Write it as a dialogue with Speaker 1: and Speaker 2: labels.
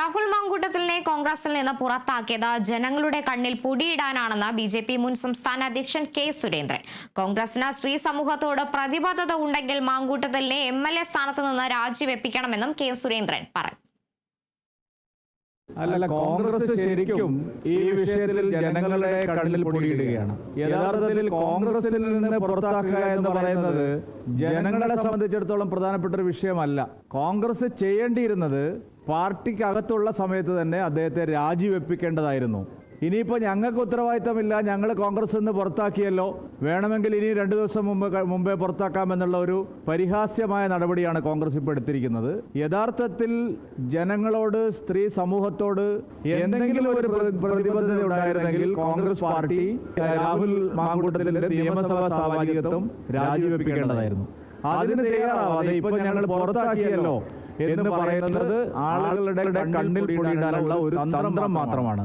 Speaker 1: രാഹുൽ മാങ്കൂട്ടത്തിലിനെ കോൺഗ്രസിൽ നിന്ന് പുറത്താക്കിയത് ജനങ്ങളുടെ കണ്ണിൽ പൊടിയിടാനാണെന്ന് ബി ജെ പി മുൻ സംസ്ഥാന അധ്യക്ഷൻ കെ സുരേന്ദ്രൻ. കോൺഗ്രസിന് സ്ത്രീ സമൂഹത്തോട് പ്രതിബദ്ധത ഉണ്ടെങ്കിൽ മാങ്കൂട്ടത്തിലിനെ എം എൽ എ സ്ഥാനത്ത് നിന്ന് രാജിവെപ്പിക്കണമെന്നും കെ സുരേന്ദ്രൻ പറഞ്ഞു.
Speaker 2: അല്ല കോൺഗ്രസ് ശരിക്കും ഈ വിഷയത്തിൽ ജനങ്ങളുടെ കണ്ണിൽ പൊടിയിടുകയാണ്. യഥാർത്ഥത്തിൽ കോൺഗ്രസിൽ നിന്ന് പുറത്താക്കുക എന്ന് പറയുന്നത് ജനങ്ങളെ സംബന്ധിച്ചിടത്തോളം പ്രധാനപ്പെട്ട ഒരു വിഷയമല്ല. കോൺഗ്രസ് ചെയ്യേണ്ടിയിരുന്നത് പാർട്ടിക്കകത്തുള്ള സമയത്ത് തന്നെ അദ്ദേഹത്തെ രാജിവെപ്പിക്കേണ്ടതായിരുന്നു. ഇനിയിപ്പോൾ ഞങ്ങൾക്ക് ഉത്തരവാദിത്തമില്ല. ഞങ്ങൾ കോൺഗ്രസ് നിന്ന് പുറത്താക്കിയല്ലോ. വേണമെങ്കിൽ ഇനി രണ്ട് ദിവസം മുമ്പ് മുമ്പേ പുറത്താക്കാമെന്നുള്ള ഒരു പരിഹാസ്യമായ നടപടിയാണ് കോൺഗ്രസ് ഇപ്പോൾ എടുത്തിരിക്കുന്നത്. യഥാർത്ഥത്തിൽ ജനങ്ങളോട് സ്ത്രീ സമൂഹത്തോട് എന്തെങ്കിലും ഒരു പ്രതിബദ്ധത ഉണ്ടായിരുന്നെങ്കിൽ കോൺഗ്രസ് പാർട്ടി രാഹുൽ മാങ്കൂട്ടത്തിന്റെ നിയമസഭാ സാമാജികത്വം രാജിവെപ്പിക്കേണ്ടതായിരുന്നു. അതിന് തയ്യാറാവാതെ ഇപ്പൊ ഞങ്ങൾ പുറത്താക്കിയല്ലോ. എന്ന് പറയുന്നത് ആളുകളുടെ കണ്ണിൽ പൊടിയിടാനുള്ള ഒരു തന്ത്രം മാത്രമാണ്.